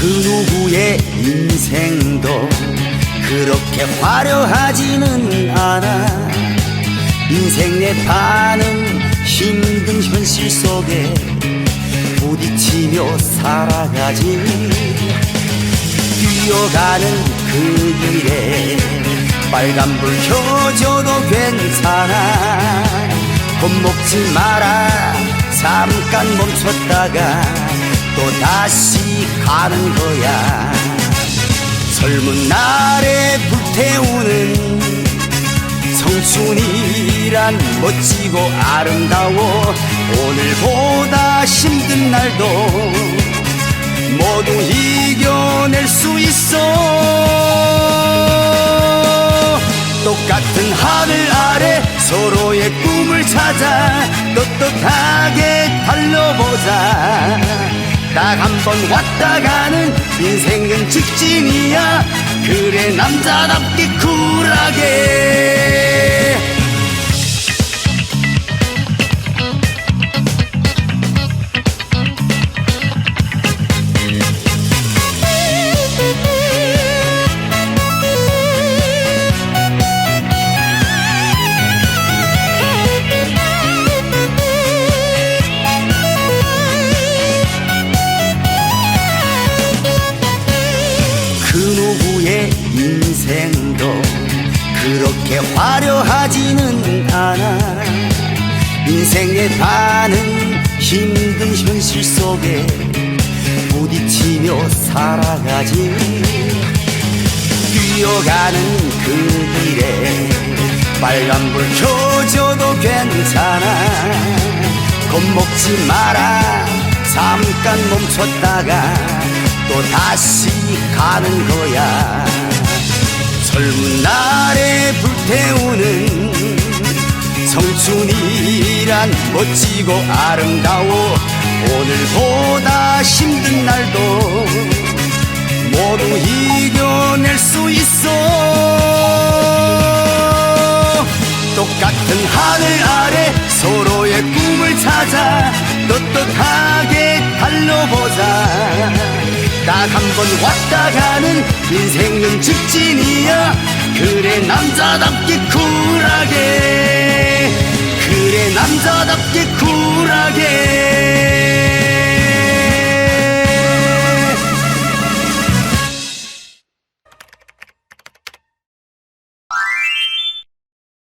그 누구의 인생도 그렇게 화려하지는 않아. 인생 내 반은 힘든 현실 속에 부딪히며 살아가지. 뛰어가는 그 길에 빨간불 켜줘도 괜찮아. 겁먹지 마라. 잠깐 멈췄다가 또 다시 가는 거야. 젊은 날에 불태우는 청춘이란 멋지고 아름다워 오늘보다 힘든 날도 모두 이겨낼 수 있어. 똑같은 하늘 아래 서로의 꿈을 찾아 떳떳하게 달려보자 딱 한 번 왔다 가는 인생은 직진이야. 그래 남자답게 쿨하게 누구의 인생도 그렇게 화려하지는 않아. 인생의 반은 힘든 현실 속에 부딪히며 살아가지. 뛰어가는 그 길에 빨간불 켜져도 괜찮아. 겁먹지 마라. 잠깐 멈췄다가 또 다시 가는 거야. 젊은 날에 불태우는 청춘이란 멋지고 아름다워 오늘보다 힘든 날도 모두 이겨낼 수 있어. 똑같은 하늘 아래 서로의 꿈을 찾아 떳떳하게 딱 한 번 왔다 가는 인생은 직진이야. 그래 남자답게 쿨하게. 그래 남자답게